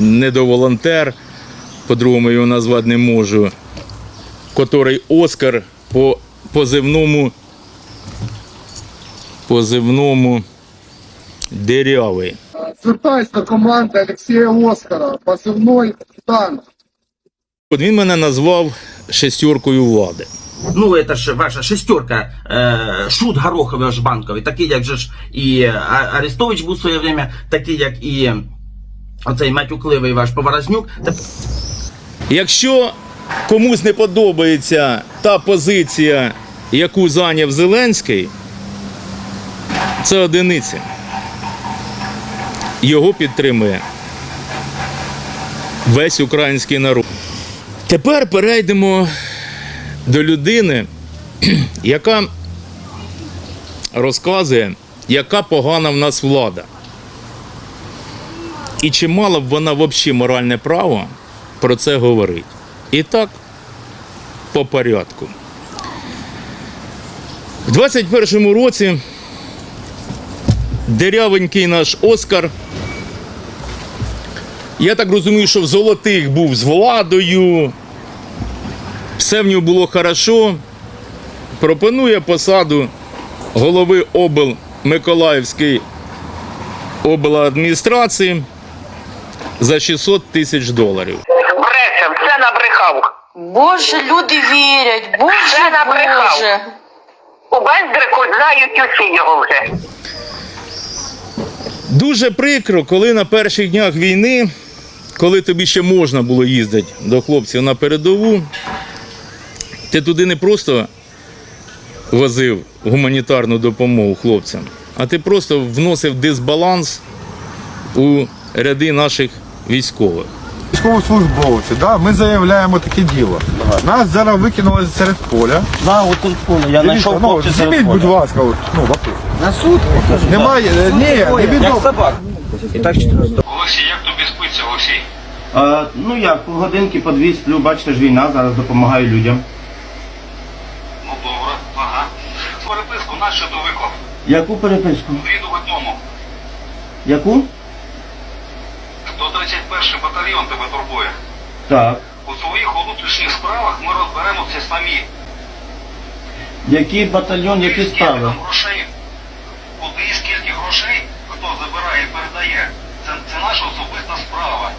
недоволонтер, по-другому його назвати не можу, котрий Оскар по позивному позивному дирявий. Звертаюсь до команди Олексія Оскара, позивной Дан. От він мене назвав шестеркою влади. Ну, это ж ваша шестерка, е, шут Гороховий аж банковий, такий, як же ж і Арестович був в своє время, такий, як і оцей матюкливий ваш Поворознюк. Якщо комусь не подобається та позиція, яку зайняв Зеленський, це одиниці. Його підтримує весь український народ. Тепер перейдемо до людини, яка розказує, яка погана в нас влада. І чи мала б вона взагалі моральне право про це говорити. І так, по порядку. В 21-му році дерявенький наш Оскар. Я так розумію, що в золотих був з владою. Все в нього було хорошо. Пропонує посаду голови обл Миколаївської обладміністрації за 600 тисяч доларів. Бреше, все набрехав. Боже, люди вірять, Все Боже, набрехав. Боже. У Бендрику знають усі його вже. Дуже прикро, коли на перших днях війни, коли тобі ще можна було їздити до хлопців на передову, ти туди не просто возив гуманітарну допомогу хлопцям, а ти просто вносив дисбаланс у ряди наших військових. Військовослужбовці, да, ми заявляємо таке діло. Нас зараз викинули серед поля. Да, от тут поле. Я знайшов ну, хлопця серед зніміть, будь поля. ласка, от, ну, лапи. На суд? Немає, е, ні, не Як відомо. собак. І так 400. Олексій, як тобі спиться, Олексій? А, ну як, по годинки, по дві сплю, бачите ж війна, зараз допомагаю людям. Ну добре, ага. Переписку нашу до виклав. Яку переписку? Ріду в одному. Яку? 131 батальйон тебе турбує. Так. У своїх внутрішніх справах ми розберемо це самі. Який батальйон, які справи? там грошей? Куди і скільки грошей, хто забирає і передає? Це, це наша особиста справа.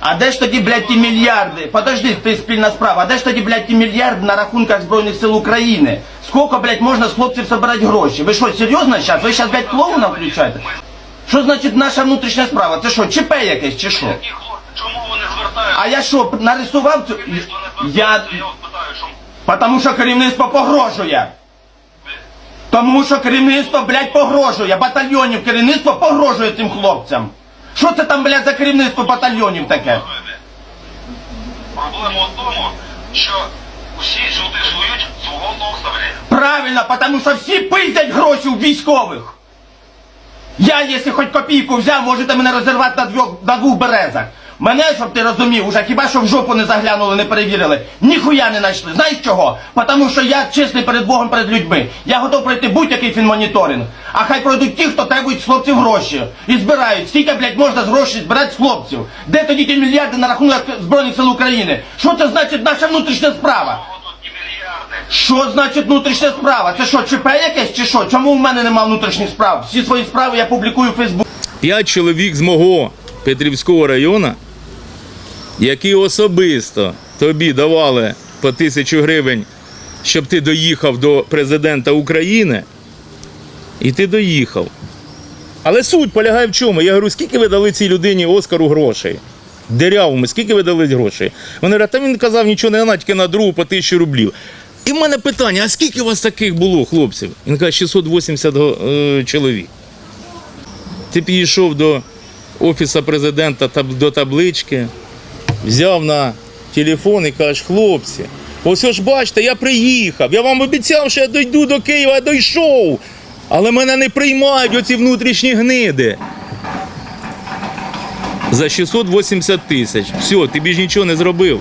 А де ж тоді, блядь, ті мільярди? Подожди, ти спільна справа. А де ж тоді, блядь, ті мільярди на рахунках Збройних сил України? Скільки, блядь, можна з хлопців збирати гроші? Ви що, серйозно зараз? Ви зараз, блядь, клоуна включаєте? Що значить наша внутрішня справа? Це що, ЧП якесь чи що? Які хлопці? Чому вони звертаються? А я що, нарисував цю... Керівництво не Я... звертається, я от питаю, чому? Потому що керівництво погрожує. Тому що керівництво, блядь, погрожує. Батальйонів керівництво погрожує цим хлопцям. Що це там, блядь, за керівництво батальйонів таке? Проблема в тому, що усі сюди сують свого носа, Правильно, потому що всі пиздять гроші у військових. Я, якщо хоч копійку взяв, можете мене розірвати на двох, на двох березах. Мене, щоб ти розумів, уже хіба що в жопу не заглянули, не перевірили. Ніхуя не знайшли. Знаєш чого? Потому що я чесний перед Богом, перед людьми. Я готов пройти будь-який фінмоніторинг. А хай пройдуть ті, хто требують з хлопців гроші. І збирають. Скільки, блядь, можна з грошей збирати з хлопців? Де тоді ті мільярди на рахунок Збройних сил України? Що це значить наша внутрішня справа? Що значить внутрішня справа? Це що, ЧП якесь чи що? Чому в мене нема внутрішніх справ? Всі свої справи я публікую в Фейсбук. П'ять чоловік з мого Петрівського району, які особисто тобі давали по тисячу гривень, щоб ти доїхав до президента України, і ти доїхав. Але суть полягає в чому? Я говорю, скільки ви дали цій людині Оскару грошей? Дерявому, скільки ви дали грошей? Вони говорять, та він казав нічого не на, тільки на другу по тисячу рублів. І в мене питання: а скільки у вас таких було, хлопців? Він каже, 680 е, чоловік. Ти підійшов до офісу президента до таблички, взяв на телефон і кажеш, хлопці, ось ж бачите, я приїхав. Я вам обіцяв, що я дойду до Києва, я дійшов. Але мене не приймають оці внутрішні гниди. За 680 тисяч. Все, ти більш нічого не зробив.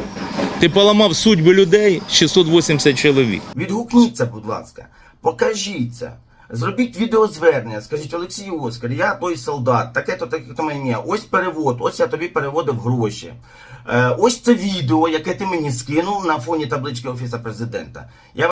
Ти поламав судьби людей 680 чоловік. Відгукніться, будь ласка. Покажіться. Зробіть відеозвернення, скажіть Олексій Оскар, я той солдат, таке-то, таке-то моє. Ось перевод, ось я тобі переводив гроші. Е, ось це відео, яке ти мені скинув на фоні таблички Офісу президента. Я